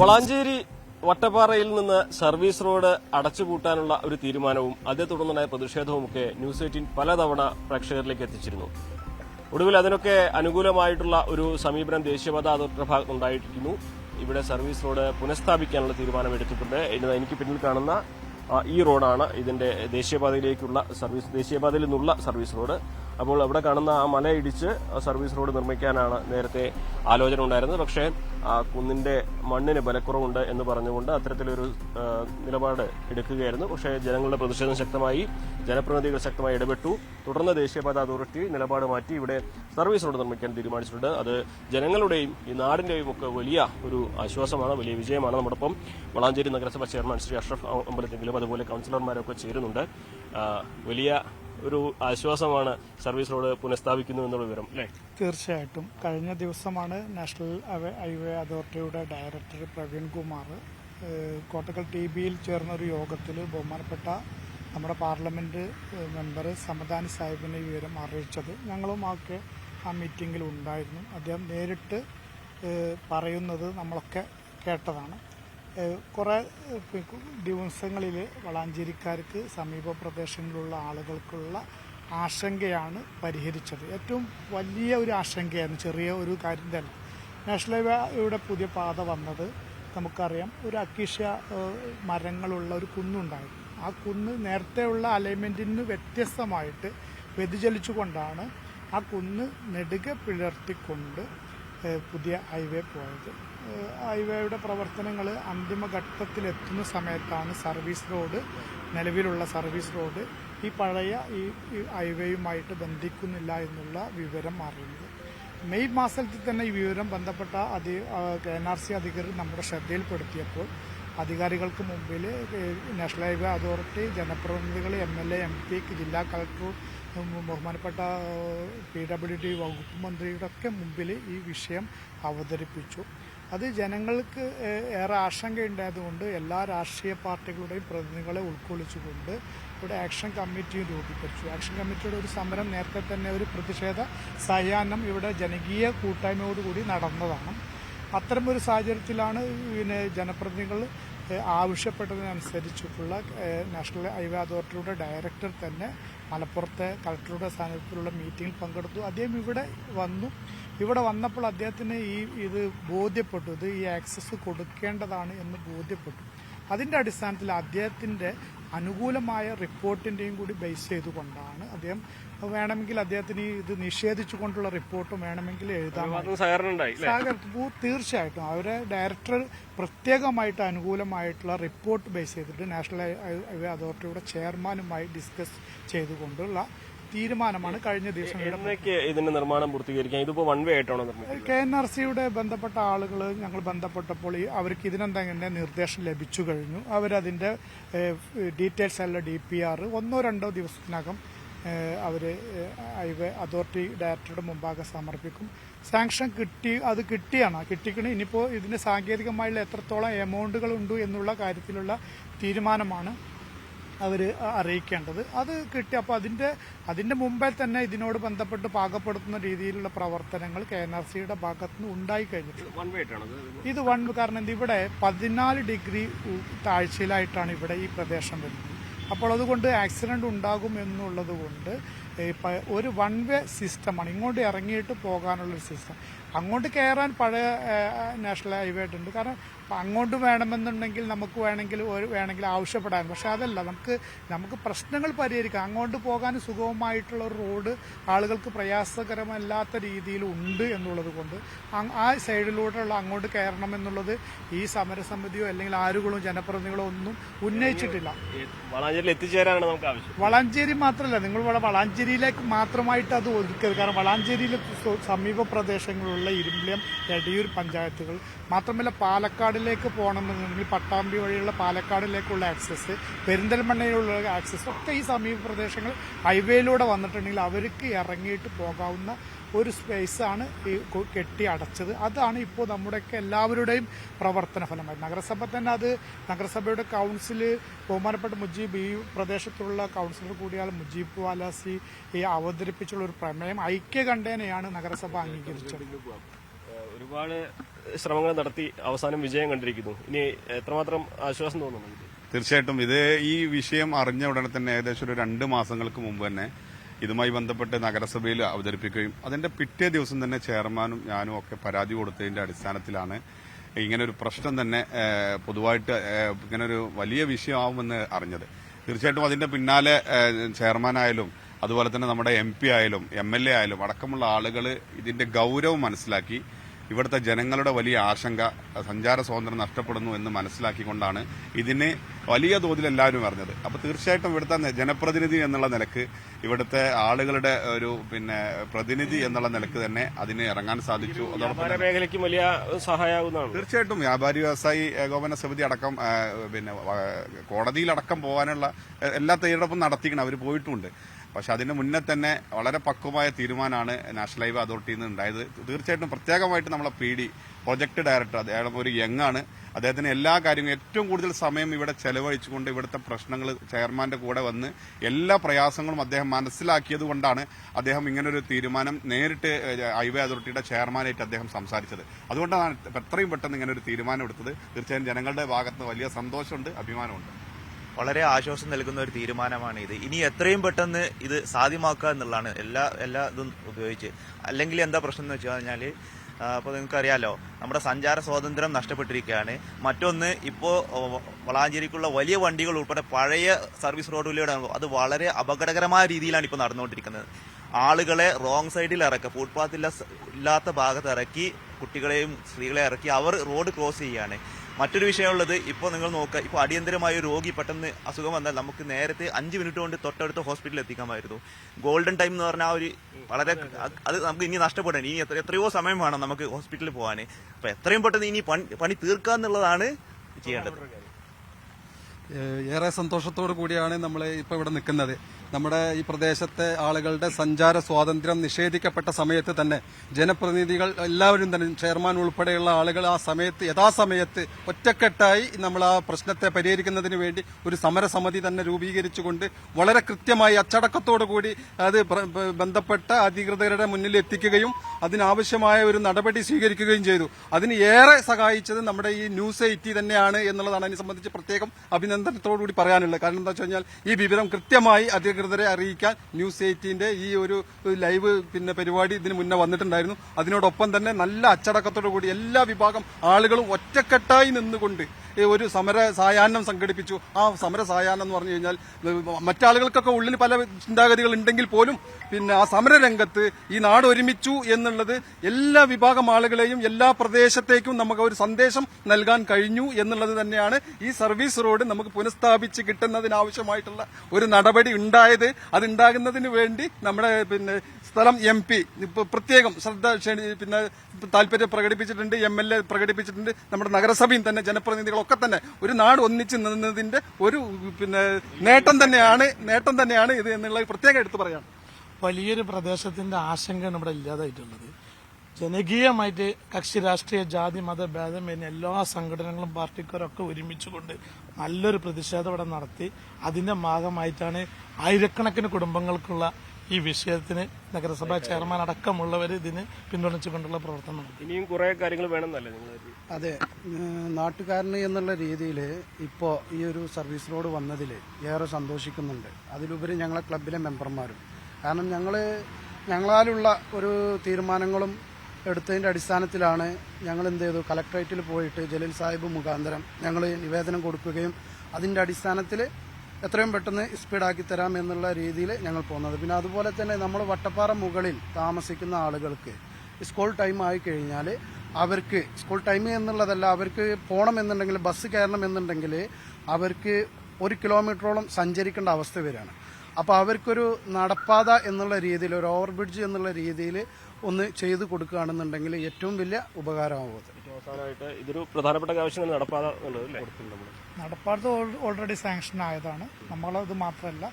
വളാഞ്ചേരി വട്ടപ്പാറയിൽ നിന്ന് service road അടച്ചുപൂട്ടാനുള്ള ഒരു തീരുമാനവും അതേ തുടർന്നുണ്ടായ പ്രതിഷേധവുമൊക്കെ ന്യൂസ് എയ്റ്റീൻ പലതവണ പ്രേക്ഷകരിലേക്ക് എത്തിച്ചിരുന്നു. ഒടുവിൽ അതിനൊക്കെ അനുകൂലമായിട്ടുള്ള ഒരു സമീപനം ദേശീയപാത അതോറിറ്റിയുടെ ഭാഗത്തുണ്ടായിരിക്കുന്നു ഇവിടെ സർവീസ് റോഡ് പുനഃസ്ഥാപിക്കാനുള്ള തീരുമാനം എടുത്തിട്ടുണ്ട്. എനിക്ക് പിന്നിൽ കാണുന്ന ഈ റോഡാണ് ഇതിന്റെ ദേശീയപാതയിലേക്കുള്ള സർവീസ് ദേശീയപാതയിൽ നിന്നുള്ള സർവീസ് റോഡ്. അപ്പോൾ അവിടെ കാണുന്ന ആ മല ഇടിച്ച് സർവീസ് റോഡ് നിർമ്മിക്കാനാണ് നേരത്തെ ആലോചന ഉണ്ടായിരുന്നത്. പക്ഷേ ആ കുന്നിന്റെ മണ്ണിന് ബലക്കുറവുണ്ട് എന്ന് പറഞ്ഞുകൊണ്ട് അത്തരത്തിലൊരു നിലപാട് എടുക്കുകയായിരുന്നു. പക്ഷേ ജനങ്ങളുടെ പ്രതിഷേധം ശക്തമായി ജനപ്രതിനിധികൾ ശക്തമായി ഇടപെട്ടു. തുടർന്ന് ദേശീയപാത അതോറിറ്റി നിലപാട് മാറ്റി ഇവിടെ സർവീസ് റോഡ് നിർമ്മിക്കാൻ തീരുമാനിച്ചിട്ടുണ്ട്. അത് ജനങ്ങളുടെയും ഈ നാടിന്റെയും ഒക്കെ വലിയ ഒരു ആശ്വാസമാണ് വലിയ വിജയമാണ്. നമ്മോടൊപ്പം വളാഞ്ചേരി നഗരസഭ ചെയർമാൻ ശ്രീ അഷ്റഫ് അമ്പലത്തെങ്കിലും അതുപോലെ കൗൺസിലർമാരൊക്കെ ചേരുന്നുണ്ട്. വലിയ ഒരു ആശ്വാസമാണ് സർവീസ് റോഡ് പുനഃസ്ഥാപിക്കുന്നു എന്നുള്ള വിവരം അല്ലേ? തീർച്ചയായിട്ടും. കഴിഞ്ഞ ദിവസമാണ് നാഷണൽ ഹൈവേ- അതോറിറ്റിയുടെ ഡയറക്ടർ പ്രവീൺ കുമാർ കോട്ടക്കൽ ടി ബിയിൽ ചേർന്ന ഒരു യോഗത്തിൽ ബഹുമാനപ്പെട്ട നമ്മുടെ പാർലമെന്റ് മെമ്പർ സമദാനി സാഹിബിനെ വിവരം അറിയിച്ചത്. ഞങ്ങളും ആ മീറ്റിംഗിൽ ഉണ്ടായിരുന്നു. അദ്ദേഹം നേരിട്ട് പറയുന്നത് നമ്മളൊക്കെ കേട്ടതാണ്. കുറേ ദിവസങ്ങളിൽ വളാഞ്ചേരിക്കാർക്ക് സമീപ പ്രദേശങ്ങളിലുള്ള ആളുകൾക്കുള്ള ആശങ്കയാണ് പരിഹരിച്ചത്. ഏറ്റവും വലിയ ഒരു ആശങ്കയാണ് ചെറിയ ഒരു കാര്യം തന്നെ. നാഷണൽ ഹൈവേയുടെ പുതിയ പാത വന്നത് നമുക്കറിയാം ഒരു അക്കീഷ്യ ഏഹ്, മരങ്ങളുള്ള ഒരു കുന്നുണ്ടായിരുന്നു. ആ കുന്ന് നേരത്തെയുള്ള അലൈൻമെന്റിന് വ്യത്യസ്തമായിട്ട് വ്യതിചലിച്ചുകൊണ്ടാണ് ആ കുന്ന് നെടുകെ പിളർത്തിക്കൊണ്ട് പുതിയ ഹൈവേ പോയത്. ഹൈവേയുടെ പ്രവർത്തനങ്ങൾ അന്തിമഘട്ടത്തിലെത്തുന്ന സമയത്താണ് സർവീസ് റോഡ് നിലവിലുള്ള സർവീസ് റോഡ് ഈ പഴയ ഈ ഹൈവേയുമായിട്ട് ബന്ധിക്കുന്നില്ല എന്നുള്ള വിവരം അറിയുന്നത്. മെയ് മാസത്തിൽ തന്നെ ഈ വിവരം ബന്ധപ്പെട്ട അധി കെ എൻ ആർ സി അധികൃതർ നമ്മുടെ ശ്രദ്ധയിൽപ്പെടുത്തിയപ്പോൾ അധികാരികൾക്ക് മുമ്പിൽ നാഷണൽ ഹൈവേ അതോറിറ്റി ജനപ്രതിനിധികൾ M L A M P ജില്ലാ കളക്ടർ ബഹുമാനപ്പെട്ട പി ഡബ്ല്യു ഡി വകുപ്പ് മന്ത്രിയുടെ ഒക്കെ മുമ്പിൽ ഈ വിഷയം അവതരിപ്പിച്ചു. അത് ജനങ്ങൾക്ക് ഏറെ ആശങ്കയുണ്ടായതുകൊണ്ട് എല്ലാ രാഷ്ട്രീയ പാർട്ടികളുടെയും പ്രതിനിധികളെ ഉൾക്കൊള്ളിച്ചുകൊണ്ട് ഇവിടെ ആക്ഷൻ കമ്മിറ്റി രൂപീകരിച്ചു. ആക്ഷൻ കമ്മിറ്റിയുടെ ഒരു സമരം നേരത്തെ തന്നെ ഒരു പ്രതിഷേധ സഹ്യാനം ഇവിടെ ജനകീയ കൂട്ടായ്മയോടുകൂടി നടന്നതാണ്. അത്തരം ഒരു സാഹചര്യത്തിലാണ് പിന്നെ ജനപ്രതിനിധികൾ ആവശ്യപ്പെട്ടതിനനുസരിച്ചിട്ടുള്ള നാഷണൽ ഹൈവേ അതോറിറ്റിയുടെ ഡയറക്ടർ തന്നെ മലപ്പുറത്തെ കളക്ടറുടെ സാന്നിധ്യത്തിലുള്ള മീറ്റിംഗിൽ പങ്കെടുത്തു. അദ്ദേഹം ഇവിടെ വന്നു. ഇവിടെ വന്നപ്പോൾ അദ്ദേഹത്തിന് ഈ ഇത് ബോധ്യപ്പെട്ടു. ഇത് ഈ ആക്സസ് കൊടുക്കേണ്ടതാണ് എന്ന് ബോധ്യപ്പെട്ടു. അതിന്റെ അടിസ്ഥാനത്തിൽ അദ്ദേഹത്തിന്റെ അനുകൂലമായ റിപ്പോർട്ടിന്റെയും കൂടി ബേസ് ചെയ്തുകൊണ്ടാണ് അദ്ദേഹം വേണമെങ്കിൽ അദ്ദേഹത്തിന് ഇത് നിഷേധിച്ചുകൊണ്ടുള്ള റിപ്പോർട്ടും വേണമെങ്കിൽ എഴുതാം തീർച്ചയായിട്ടും. അവരെ ഡയറക്ടർ പ്രത്യേകമായിട്ട് അനുകൂലമായിട്ടുള്ള റിപ്പോർട്ട് ബേസ് ചെയ്തിട്ട് നാഷണൽ ഹൈവേ അതോറിറ്റിയുടെ ചെയർമാനുമായി ഡിസ്കസ് ചെയ്തുകൊണ്ടുള്ള തീരുമാനമാണ് കഴിഞ്ഞ ദിവസം എന്നൊക്കെ ഇതിന്റെ നിർമ്മാണം പൂർത്തീകരിക്കാൻ ഇതിപ്പോ വൺ വേ ആയിട്ടാണോ കെ എൻ ആർ സിയുടെ ബന്ധപ്പെട്ട ആളുകൾ ഞങ്ങൾ ബന്ധപ്പെട്ടപ്പോൾ അവർക്ക് ഇതിനെന്തെങ്കിലും നിർദ്ദേശം ലഭിച്ചു കഴിഞ്ഞു. അവരതിന്റെ ഡീറ്റെയിൽസ് അല്ല ഡി പി ആർ. ഒന്നോ രണ്ടോ ദിവസത്തിനകം അവർ ഹൈവേ അതോറിറ്റി ഡയറക്ടറുടെ മുമ്പാകെ സമർപ്പിക്കും. സാങ്ഷൻ കിട്ടി അത് കിട്ടിയാണ്. കിട്ടിക്കണ. ഇനിയിപ്പോൾ ഇതിന് സാങ്കേതികമായുള്ള എത്രത്തോളം എമൗണ്ടുകൾ ഉണ്ട് എന്നുള്ള കാര്യത്തിലുള്ള തീരുമാനമാണ് അവർ അറിയിക്കേണ്ടത്. അത് കിട്ടി. അപ്പോൾ അതിന്റെ അതിന്റെ മുമ്പേ തന്നെ ഇതിനോട് ബന്ധപ്പെട്ട് പാകപ്പെടുത്തുന്ന രീതിയിലുള്ള പ്രവർത്തനങ്ങൾ കെ എൻ ആർ സിയുടെ ഭാഗത്തുനിന്ന് ഉണ്ടായി കഴിഞ്ഞിട്ടുണ്ട്. ഇത്? വൺ കാരണം ഇവിടെ പതിനാല് ഡിഗ്രി താഴ്ചയിലായിട്ടാണ് ഇവിടെ ഈ പ്രദേശം വരുന്നത്. അപ്പോൾ അതുകൊണ്ട് ആക്സിഡന്റ് ഉണ്ടാകും എന്നുള്ളത് കൊണ്ട് ഒരു വൺ വേ സിസ്റ്റമാണ് ഇങ്ങോട്ട് ഇറങ്ങിയിട്ട് പോകാനുള്ള ഒരു സിസ്റ്റം അങ്ങോട്ട് കയറാൻ പഴയ നാഷണൽ ഹൈവേ ഉണ്ട് കാരണം അങ്ങോട്ട് വേണമെന്നുണ്ടെങ്കിൽ നമുക്ക് വേണമെങ്കിൽ ഒരു വേണമെങ്കിൽ ആവശ്യപ്പെടാൻ. പക്ഷെ അതല്ല നമുക്ക് നമുക്ക് പ്രശ്നങ്ങൾ പരിഹരിക്കാം. അങ്ങോട്ട് പോകാൻ സുഗമമായിട്ടുള്ള ഒരു റോഡ് ആളുകൾക്ക് പ്രയാസകരമല്ലാത്ത രീതിയിൽ ഉണ്ട് എന്നുള്ളത് കൊണ്ട് ആ സൈഡിലൂടെയുള്ള അങ്ങോട്ട് കയറണം എന്നുള്ളത് ഈ സമരസമിതിയോ അല്ലെങ്കിൽ ആരുകളും ജനപ്രതിനിധികളോ ഒന്നും ഉന്നയിച്ചിട്ടില്ല. എത്തിച്ചേരാനാണ് നമുക്ക് ആവശ്യം. വളാഞ്ചേരി മാത്രമല്ല നിങ്ങൾ ഇവിടെ വളാഞ്ചേരിയിലേക്ക് മാത്രമായിട്ട് അത് ഒതുക്കരുത്. കാരണം വളാഞ്ചേരിയിലെ സമീപ പ്രദേശങ്ങളിലുള്ള ഇരുമ്പലം എടയൂർ പഞ്ചായത്തുകൾ മാത്രമല്ല പാലക്കാടിലേക്ക് പോകണമെന്നുണ്ടെങ്കിൽ പട്ടാമ്പി വഴിയുള്ള പാലക്കാടിലേക്കുള്ള ആക്സസ് പെരിന്തൽമണ്ണയിലുള്ള ആക്സസ് ഒക്കെ ഈ സമീപ പ്രദേശങ്ങൾ ഹൈവേയിലൂടെ വന്നിട്ടുണ്ടെങ്കിൽ അവർക്ക് ഇറങ്ങിയിട്ട് പോകാവുന്ന ഒരു സ്പേസാണ് ഈ കെട്ടി അടച്ചത്. അതാണ് ഇപ്പോൾ നമ്മുടെയൊക്കെ എല്ലാവരുടെയും പ്രവർത്തന ഫലമായി നഗരസഭ തന്നെ അത് നഗരസഭയുടെ കൗൺസിൽ ബഹുമാനപ്പെട്ട മുജീബ് ഈ പ്രദേശത്തുള്ള കൗൺസിലർ കൂടിയാൽ മുജീബ് വാലാസി ഈ അവതരിപ്പിച്ചുള്ള ഒരു പ്രമേയം ഐക്യകണ്ഠേനയാണ് നഗരസഭ അംഗീകരിച്ചത്. ഒരുപാട് ശ്രമങ്ങൾ നടത്തി അവസാനം വിജയം കണ്ടിരിക്കുന്നു. ഇനി എത്രമാത്രം ആശ്വാസം തോന്നുന്നു? തീർച്ചയായിട്ടും ഇത് ഈ വിഷയം അറിഞ്ഞ ഉടനെ തന്നെ ഏകദേശം ഒരു രണ്ട് മാസങ്ങൾക്ക് മുമ്പ് തന്നെ ഇതുമായി ബന്ധപ്പെട്ട് നഗരസഭയിൽ അവതരിപ്പിക്കുകയും അതിന്റെ പിറ്റേ ദിവസം തന്നെ ചെയർമാനും ഞാനും ഒക്കെ പരാതി കൊടുത്തതിന്റെ അടിസ്ഥാനത്തിലാണ് ഇങ്ങനെ ഒരു പ്രശ്നം തന്നെ പൊതുവായിട്ട് ഇങ്ങനെ ഒരു വലിയ വിഷയമാവുമെന്ന് അറിഞ്ഞത്. തീർച്ചയായിട്ടും അതിന്റെ പിന്നാലെ ചെയർമാനായാലും അതുപോലെ തന്നെ നമ്മുടെ എം പി ആയാലും എം എൽ എ ആയാലും അടക്കമുള്ള ആളുകൾ ഇതിന്റെ ഗൗരവം മനസ്സിലാക്കി ഇവിടുത്തെ ജനങ്ങളുടെ വലിയ ആശങ്ക സഞ്ചാര സ്വാതന്ത്ര്യം നഷ്ടപ്പെടുന്നു എന്ന് മനസ്സിലാക്കിക്കൊണ്ടാണ് ഇതിന് വലിയ തോതിൽ എല്ലാവരും അറിഞ്ഞത്. അപ്പോൾ തീർച്ചയായിട്ടും ഇവിടുത്തെ ജനപ്രതിനിധി എന്നുള്ള നിലയ്ക്ക് ഇവിടുത്തെ ആളുകളുടെ ഒരു പിന്നെ പ്രതിനിധി എന്നുള്ള നിലയ്ക്ക് തന്നെ അതിന് ഇറങ്ങാൻ സാധിച്ചു. മേഖലയ്ക്ക് വലിയ സഹായമാകുന്നതാണ് തീർച്ചയായിട്ടും വ്യാപാരി വ്യവസായി ഏകോപന സമിതി അടക്കം പിന്നെ കോടതിയിലടക്കം പോകാനുള്ള എല്ലാ തയ്യാറെടുപ്പും നടത്തിക്കണം അവർ പോയിട്ടുമുണ്ട് പക്ഷെ അതിന് മുന്നേ തന്നെ വളരെ പക്വമായ തീരുമാനമാണ് നാഷണൽ ഹൈവേ അതോറിറ്റിയിൽ നിന്ന് ഉണ്ടായത്. തീർച്ചയായിട്ടും പ്രത്യേകമായിട്ട് നമ്മളെ പി ഡി പ്രൊജക്ട് ഡയറക്ടർ അദ്ദേഹം ഒരു യങ് ആണ്. അദ്ദേഹത്തിന് എല്ലാ കാര്യങ്ങളും ഏറ്റവും കൂടുതൽ സമയം ഇവിടെ ചെലവഴിച്ചുകൊണ്ട് ഇവിടുത്തെ പ്രശ്നങ്ങൾ ചെയർമാന്റെ കൂടെ വന്ന് എല്ലാ പ്രയാസങ്ങളും അദ്ദേഹം മനസ്സിലാക്കിയത് കൊണ്ടാണ് അദ്ദേഹം ഇങ്ങനൊരു തീരുമാനം നേരിട്ട് ഹൈവേ അതോറിറ്റിയുടെ ചെയർമാനായിട്ട് അദ്ദേഹം സംസാരിച്ചത്. അതുകൊണ്ടാണ് എത്രയും പെട്ടെന്ന് ഇങ്ങനെ ഒരു തീരുമാനം എടുത്തത്. തീർച്ചയായും ജനങ്ങളുടെ ഭാഗത്ത് വലിയ സന്തോഷമുണ്ട് അഭിമാനമുണ്ട്. വളരെ ആശ്വാസം നൽകുന്ന ഒരു തീരുമാനമാണ് ഇത് ഇനി എത്രയും പെട്ടെന്ന് ഇത് സാധ്യമാക്കുക എന്നുള്ളതാണ് എല്ലാ എല്ലാ ഇതും ഉപയോഗിച്ച്. അല്ലെങ്കിൽ എന്താ പ്രശ്നം എന്ന് വെച്ച് കഴിഞ്ഞാൽ അപ്പോൾ നിങ്ങൾക്കറിയാലോ നമ്മുടെ സഞ്ചാര സ്വാതന്ത്ര്യം നഷ്ടപ്പെട്ടിരിക്കുകയാണ്. മറ്റൊന്ന് ഇപ്പോൾ വളാഞ്ചേരിക്കുള്ള വലിയ വണ്ടികൾ ഉൾപ്പെടെ പഴയ സർവീസ് റോഡിലൂടെ അത് വളരെ അപകടകരമായ രീതിയിലാണ് ഇപ്പോൾ നടന്നുകൊണ്ടിരിക്കുന്നത്. ആളുകളെ റോങ് സൈഡിൽ ഇറക്കുക ഫുട്പാത്ത് ഇല്ലാത്ത ഭാഗത്ത് ഇറക്കി കുട്ടികളെയും സ്ത്രീകളെയും ഇറക്കി അവർ റോഡ് ക്രോസ് ചെയ്യുകയാണ്. മറ്റൊരു വിഷയമുള്ളത് ഇപ്പോൾ നിങ്ങൾ നോക്കുക. ഇപ്പോൾ അടിയന്തരമായ രോഗി പെട്ടെന്ന് അസുഖം വന്നാൽ നമുക്ക് നേരത്തെ അഞ്ച് മിനിറ്റ് കൊണ്ട് തൊട്ടടുത്ത ഹോസ്പിറ്റലിൽ എത്തിക്കാമായിരുന്നു. ഗോൾഡൻ ടൈം എന്ന് പറഞ്ഞാൽ ഒരു വളരെ അത് നമുക്ക് ഇനി നഷ്ടപ്പെടാൻ ഇനി എത്ര എത്രയോ സമയം വേണം നമുക്ക് ഹോസ്പിറ്റലിൽ പോകാൻ അപ്പോൾ എത്രയും പെട്ടെന്ന് ഇനി പണി പണി തീർക്കുക എന്നുള്ളതാണ് ചെയ്യേണ്ടത്. ഏറെ സന്തോഷത്തോടു കൂടിയാണ് നമ്മൾ ഇപ്പോൾ ഇവിടെ നിൽക്കുന്നത്. നമ്മുടെ ഈ പ്രദേശത്തെ ആളുകളുടെ സഞ്ചാര സ്വാതന്ത്ര്യം നിഷേധിക്കപ്പെട്ട സമയത്ത് തന്നെ ജനപ്രതിനിധികൾ എല്ലാവരും തന്നെ ചെയർമാൻ ഉൾപ്പെടെയുള്ള ആളുകൾ ആ സമയത്ത് യഥാസമയത്ത് ഒറ്റക്കെട്ടായി നമ്മൾ ആ പ്രശ്നത്തെ പരിഹരിക്കുന്നതിന് വേണ്ടി ഒരു സമരസമിതി തന്നെ രൂപീകരിച്ചുകൊണ്ട് വളരെ കൃത്യമായി അച്ചടക്കത്തോടു കൂടി അത് ബന്ധപ്പെട്ട അധികൃതരുടെ മുന്നിൽ എത്തിക്കുകയും അതിനാവശ്യമായ ഒരു നടപടി സ്വീകരിക്കുകയും ചെയ്തു. അതിന് ഏറെ സഹായിച്ചത് നമ്മുടെ ഈ ന്യൂസ് എയ്റ്റി തന്നെയാണ് എന്നുള്ളതാണ് അതിനെ സംബന്ധിച്ച് പ്രത്യേകം അഭിനന്ദനത്തോടു കൂടി പറയാനുള്ളത്. കാരണം എന്താ വെച്ച് കഴിഞ്ഞാൽ ഈ വിവരം കൃത്യമായി അധികൃതരെ അറിയിക്കാൻ ന്യൂസ് എയ്റ്റീന്റെ ഈ ഒരു ലൈവ് പിന്നെ പരിപാടി ഇതിന് മുന്നേ വന്നിട്ടുണ്ടായിരുന്നു. അതിനോടൊപ്പം തന്നെ നല്ല അച്ചടക്കത്തോടു കൂടി എല്ലാ വിഭാഗം ആളുകളും ഒറ്റക്കെട്ടായി നിന്നുകൊണ്ട് ഒരു സമര സായാഹ്നം സംഘടിപ്പിച്ചു. ആ സമര സായാഹ്നം എന്ന് പറഞ്ഞു കഴിഞ്ഞാൽ മറ്റാളുകൾക്കൊക്കെ ഉള്ളിൽ പല ചിന്താഗതികൾ ഉണ്ടെങ്കിൽ പോലും പിന്നെ ആ സമര രംഗത്ത് ഈ നാട് ഒരുമിച്ചു എന്നുള്ളത് എല്ലാ വിഭാഗം ആളുകളെയും എല്ലാ പ്രദേശത്തേക്കും നമുക്ക് ഒരു സന്ദേശം നൽകാൻ കഴിഞ്ഞു എന്നുള്ളത് തന്നെയാണ് ഈ സർവീസ് റോഡ് നമുക്ക് പുനഃസ്ഥാപിച്ച് കിട്ടുന്നതിനാവശ്യമായിട്ടുള്ള ഒരു നടപടി ഉണ്ടായത്. അതുണ്ടാകുന്നതിന് വേണ്ടി നമ്മുടെ പിന്നെ സ്ഥലം എം പി പ്രത്യേകം ശ്രദ്ധ പിന്നെ താല്പര്യം പ്രകടിപ്പിച്ചിട്ടുണ്ട് എം എൽ എ പ്രകടിപ്പിച്ചിട്ടുണ്ട്. നമ്മുടെ നഗരസഭയും തന്നെ ജനപ്രതിനിധികളൊക്കെ തന്നെ ഒരു നാട് ഒന്നിച്ച് നിന്നതിന്റെ ഒരു പിന്നെ നേട്ടം തന്നെയാണ് നേട്ടം തന്നെയാണ് ഇത് എന്നുള്ളത് പ്രത്യേകം എടുത്തു പറയാം വലിയൊരു പ്രദേശത്തിന്റെ ആശങ്കയാണ് ഇവിടെ ഇല്ലാതായിട്ടുള്ളത്. ജനകീയമായിട്ട് കക്ഷി രാഷ്ട്രീയ ജാതി മത ഭേദം ഭേദമന്യേ എല്ലാ സംഘടനകളും പാർട്ടിക്കാരൊക്കെ ഒരുമിച്ചുകൊണ്ട് നല്ലൊരു പ്രതിഷേധം ഇവിടെ നടത്തി. അതിന്റെ ഭാഗമായിട്ടാണ് ആയിരക്കണക്കിന് കുടുംബങ്ങൾക്കുള്ള ഈ വിഷയത്തിന് നഗരസഭാ ചെയർമാൻ അടക്കമുള്ളവർ ഇതിന് പിന്തുണച്ചുകൊണ്ടുള്ള പ്രവർത്തനമാണ് ഇനിയും കുറെ കാര്യങ്ങൾ വേണമെന്നല്ലേ നിങ്ങൾ അതെ. നാട്ടുകാരന് എന്നുള്ള രീതിയിൽ ഇപ്പോൾ ഈ ഒരു സർവീസ് റോഡ് വന്നതിൽ ഏറെ സന്തോഷിക്കുന്നുണ്ട്. അതിലുപരി ഞങ്ങളെ ക്ലബിലെ മെമ്പർമാരും. കാരണം ഞങ്ങൾ ഞങ്ങളാലുള്ള ഒരു തീരുമാനങ്ങളും എടുത്തതിന്റെ അടിസ്ഥാനത്തിലാണ് ഞങ്ങൾ എന്ത് ചെയ്തു? കളക്ടറേറ്റിൽ പോയിട്ട് ജലീൽ സാഹിബ് മുഖാന്തരം ഞങ്ങൾ നിവേദനം കൊടുക്കുകയും അതിന്റെ അടിസ്ഥാനത്തിൽ എത്രയും പെട്ടെന്ന് സ്പീഡാക്കി തരാം എന്നുള്ള രീതിയിൽ ഞങ്ങൾ പോകുന്നത്. പിന്നെ അതുപോലെ തന്നെ നമ്മൾ വട്ടപ്പാറ മുകളിൽ താമസിക്കുന്ന ആളുകൾക്ക് സ്കൂൾ ടൈം ആയി കഴിഞ്ഞാൽ അവർക്ക് സ്കൂൾ ടൈം എന്നുള്ളതല്ല അവർക്ക് പോകണം എന്നുണ്ടെങ്കിൽ ബസ് കയറണം എന്നുണ്ടെങ്കിൽ അവർക്ക് ഒരു കിലോമീറ്ററോളം സഞ്ചരിക്കേണ്ട അവസ്ഥ വരികയാണ്. അപ്പോൾ അവർക്കൊരു നടപ്പാത എന്നുള്ള രീതിയിൽ ഒരു ഓവർ ബ്രിഡ്ജ് എന്നുള്ള രീതിയിൽ ഒന്ന് ചെയ്തു കൊടുക്കുകയാണെന്നുണ്ടെങ്കിൽ ഏറ്റവും വലിയ ഉപകാരമാവും അത്. ഏറ്റവും അവസാനമായിട്ട് ഇതൊരു പ്രധാനപ്പെട്ട ആവശ്യം തന്നെ നടപ്പാത നടപ്പാടത്ത് ഓൾറെഡി സാങ്ഷൻ ആയതാണ്. നമ്മളത് മാത്രമല്ല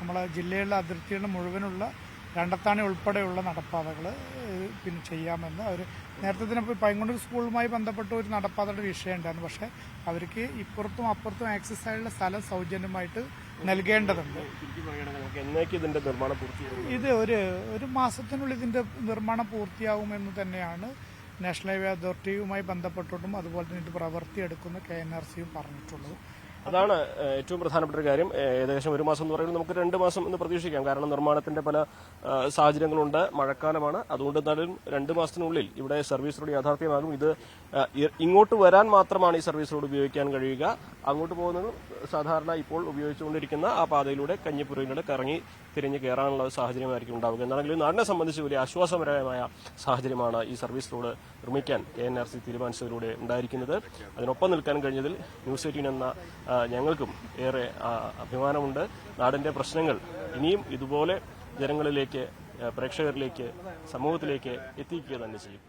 നമ്മളെ ജില്ലയിലെ അതിർത്തിയുടെ മുഴുവനുള്ള രണ്ടത്താണി ഉൾപ്പെടെയുള്ള നടപ്പാതകൾ പിന്നെ ചെയ്യാമെന്ന് അവർ നേരത്തെ തന്നെ ഇപ്പോൾ പൈങ്കൊണ്ടൂർ സ്കൂളുമായി ബന്ധപ്പെട്ട ഒരു നടപ്പാതയുടെ വിഷയം ഉണ്ടായിരുന്നു. പക്ഷേ അവർക്ക് ഇപ്പുറത്തും അപ്പുറത്തും ആക്സസ് ആയുള്ള സ്ഥലം സൗജന്യമായിട്ട് നൽകേണ്ടതുണ്ട്. ഇത് ഒരു ഒരു മാസത്തിനുള്ളിൽ ഇതിന്റെ നിർമ്മാണം പൂർത്തിയാകുമെന്ന് തന്നെയാണ് നാഷണൽ ഹൈവേ അതോറിറ്റിയുമായി ബന്ധപ്പെട്ടിട്ടും അതുപോലെ തന്നെ ഇത് പ്രവർത്തിയെടുക്കുന്ന കെ എൻ ആർ സിയും പറഞ്ഞിട്ടുള്ളത്. അതാണ് ഏറ്റവും പ്രധാനപ്പെട്ട ഒരു കാര്യം. ഏകദേശം ഒരു മാസം എന്ന് പറയുന്നത് നമുക്ക് രണ്ട് മാസം എന്ന് പ്രതീക്ഷിക്കാം. കാരണം നിർമ്മാണത്തിന്റെ പല സാഹചര്യങ്ങളുണ്ട്. മഴക്കാലമാണ്. അതുകൊണ്ട് എന്നാലും രണ്ട് മാസത്തിനുള്ളിൽ ഇവിടെ സർവീസ് റോഡ് യാഥാർത്ഥ്യമാകും. ഇത് ഇങ്ങോട്ട് വരാൻ മാത്രമാണ് ഈ സർവീസ് റോഡ് ഉപയോഗിക്കാൻ കഴിയുക. അങ്ങോട്ട് പോകുന്നത് സാധാരണ ഇപ്പോൾ ഉപയോഗിച്ചുകൊണ്ടിരിക്കുന്ന ആ പാതയിലൂടെ കഞ്ഞിപ്പുരയിലൂടെ കറങ്ങി തിരിഞ്ഞ് കയറാനുള്ള ഒരു സാഹചര്യമായിരിക്കും ഉണ്ടാവുക. എന്നാണെങ്കിലും നാടിനെ സംബന്ധിച്ച് വലിയ ആശ്വാസപരമായ സാഹചര്യമാണ് ഈ സർവീസ് റോഡ് നിർമ്മിക്കാൻ കെ എൻ ആർ സി തീരുമാനിച്ചതിലൂടെ ഉണ്ടായിരിക്കുന്നത്. അതിനൊപ്പം നിൽക്കാൻ കഴിഞ്ഞതിൽ ന്യൂസ് എയ്റ്റീൻ എന്ന ഞങ്ങൾക്കും ഏറെ അഭിമാനമുണ്ട്. നാടിന്റെ പ്രശ്നങ്ങൾ ഇനിയും ഇതുപോലെ ജനങ്ങളിലേക്ക് പ്രേക്ഷകരിലേക്ക് സമൂഹത്തിലേക്ക് എത്തിക്കുക തന്നെ ചെയ്യും.